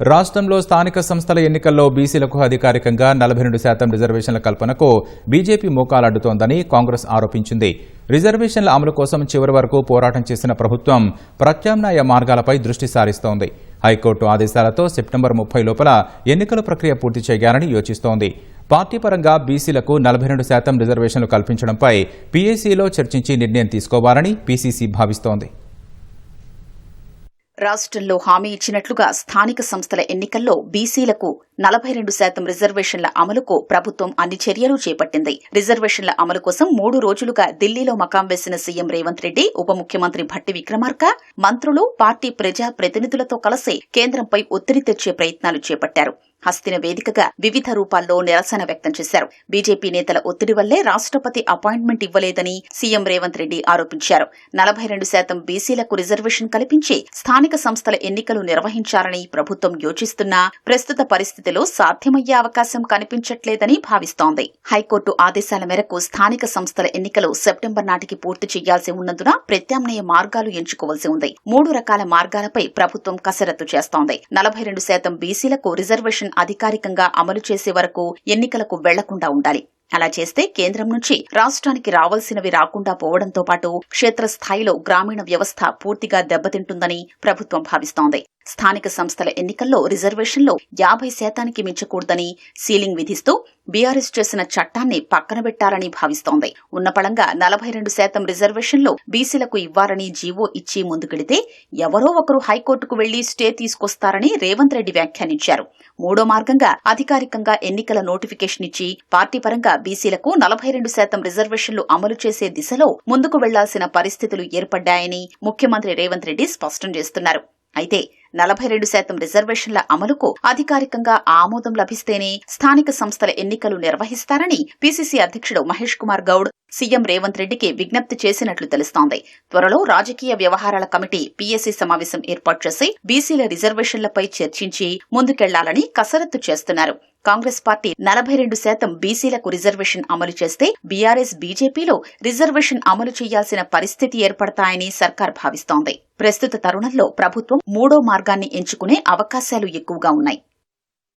రాష్ట్రంలో స్థానిక సంస్థల ఎన్నికల్లో బీసీలకు అధికారికంగా నలభై రెండు శాతం రిజర్వేషన్ల కల్పనకు బీజేపీ మోకాలాడుతోందని కాంగ్రెస్ ఆరోపించింది. రిజర్వేషన్ల అమలు కోసం చివరి వరకు పోరాటం చేసిన ప్రభుత్వం ప్రత్యామ్నాయ మార్గాలపై దృష్టి సారిస్తోంది. హైకోర్టు ఆదేశాలతో సెప్టెంబర్ ముప్పై లోపల ఎన్నికల ప్రక్రియ పూర్తి చేయాలని యోచిస్తోంది. పార్టీ పరంగా బీసీలకు నలభై రెండు శాతం రిజర్వేషన్లు కల్పించడంపై పీఏసీలో చర్చించి నిర్ణయం తీసుకోవాలని పీసీసీ భావిస్తోంది. రాష్ట్రంలో హామీ ఇచ్చినట్లుగా స్థానిక సంస్థల ఎన్నికల్లో బీసీలకు నలభై రెండు శాతం రిజర్వేషన్ల అమలుకు ప్రభుత్వం అన్ని చర్యలు చేపట్టింది. రిజర్వేషన్ల అమలు కోసం మూడు రోజులుగా ఢిల్లీలో మకాం వేసిన సీఎం రేవంత్ రెడ్డి ఉప ముఖ్యమంత్రి భట్టి విక్రమార్క మంత్రులు పార్టీ ప్రజా ప్రతినిధులతో కలిసి కేంద్రంపై ఒత్తిడి తెచ్చే ప్రయత్నాలు చేపట్టారు. హస్తిన వేదికగా వివిధ రూపాల్లో నిరసన వ్యక్తం చేశారు. బీజేపీ నేతల ఒత్తిడి వల్లే రాష్ట్రపతి అపాయింట్మెంట్ ఇవ్వలేదని సీఎం రేవంత్ రెడ్డి ఆరోపించారు. నలభై రెండు శాతం బీసీలకు రిజర్వేషన్ కల్పించి స్థానిక సంస్థల ఎన్నికలు నిర్వహించాలని ప్రభుత్వం యోచిస్తున్నా ప్రస్తుత పరిస్థితి పరిస్థితిలో సాధ్యమయ్యే అవకాశం కనిపించట్లేదని భావిస్తోంది. హైకోర్టు ఆదేశాల మేరకు స్థానిక సంస్థల ఎన్నికలు సెప్టెంబర్ నాటికి పూర్తి చేయాల్సి ఉన్నందున ప్రత్యామ్నాయ మార్గాలు ఎంచుకోవాల్సి ఉంది. మూడు రకాల మార్గాలపై ప్రభుత్వం కసరత్తు చేస్తోంది. నలభై రెండు శాతం బీసీలకు రిజర్వేషన్ అధికారికంగా అమలు చేసే వరకు ఎన్నికలకు వెళ్ళకుండా ఉండాలి. అలా చేస్తే కేంద్రం నుంచి రాష్ట్రానికి రావాల్సినవి రాకుండా పోవడంతో పాటు క్షేత్రస్థాయిలో గ్రామీణ వ్యవస్థ పూర్తిగా దెబ్బతింటుందని ప్రభుత్వం భావిస్తోంది. స్థానిక సంస్థల ఎన్నికల్లో రిజర్వేషన్లో యాభై శాతానికి మించకూడదని సీలింగ్ విధిస్తూ బీఆర్ఎస్ చేసిన చట్టాన్ని పక్కనబెట్టాలని భావిస్తోంది. ఉన్నపళంగా నలభై రెండు శాతం రిజర్వేషన్లో బీసీలకు ఇవ్వాలని జీవో ఇచ్చి ముందుకెడితే ఎవరో ఒకరు హైకోర్టుకు వెళ్ళి స్టే తీసుకొస్తారని రేవంత్ రెడ్డి వ్యాఖ్యానించారు. మూడో మార్గంగా అధికారికంగా ఎన్నికల నోటిఫికేషన్ ఇచ్చి పార్టీ పరంగా బీసీలకు నలభై రెండు శాతం రిజర్వేషన్లు అమలు చేసే దిశలో ముందుకు వెళ్ళాల్సిన పరిస్థితులు ఏర్పడ్డాయని ముఖ్యమంత్రి రేవంత్ రెడ్డి స్పష్టం చేస్తున్నారు. అయితే నలభై రెండు శాతం రిజర్వేషన్ల అమలుకు అధికారికంగా ఆమోదం లభిస్తేనే స్థానిక సంస్థల ఎన్నికలు నిర్వహిస్తారని పీసీసీ అధ్యక్షుడు మహేష్ కుమార్ గౌడ్ సీఎం రేవంత్ రెడ్డికి విజ్ఞప్తి చేసినట్లు తెలుస్తోంది. త్వరలో రాజకీయ వ్యవహారాల కమిటీ పీఎస్సీ సమావేశం ఏర్పాటు చేసి బీసీల రిజర్వేషన్లపై చర్చించి ముందుకెళ్ళాలని కసరత్తు చేస్తున్నారు. కాంగ్రెస్ పార్టీ నలభై రెండు శాతం బీసీలకు రిజర్వేషన్ అమలు చేస్తే బీఆర్ఎస్ బీజేపీలో రిజర్వేషన్ అమలు చేయాల్సిన పరిస్థితి ఏర్పడతాయని సర్కార్ భావిస్తోంది. ప్రస్తుత తరుణంలో ప్రభుత్వం మూడో మార్గాన్ని ఎంచుకునే అవకాశాలు ఎక్కువగా ఉన్నాయి.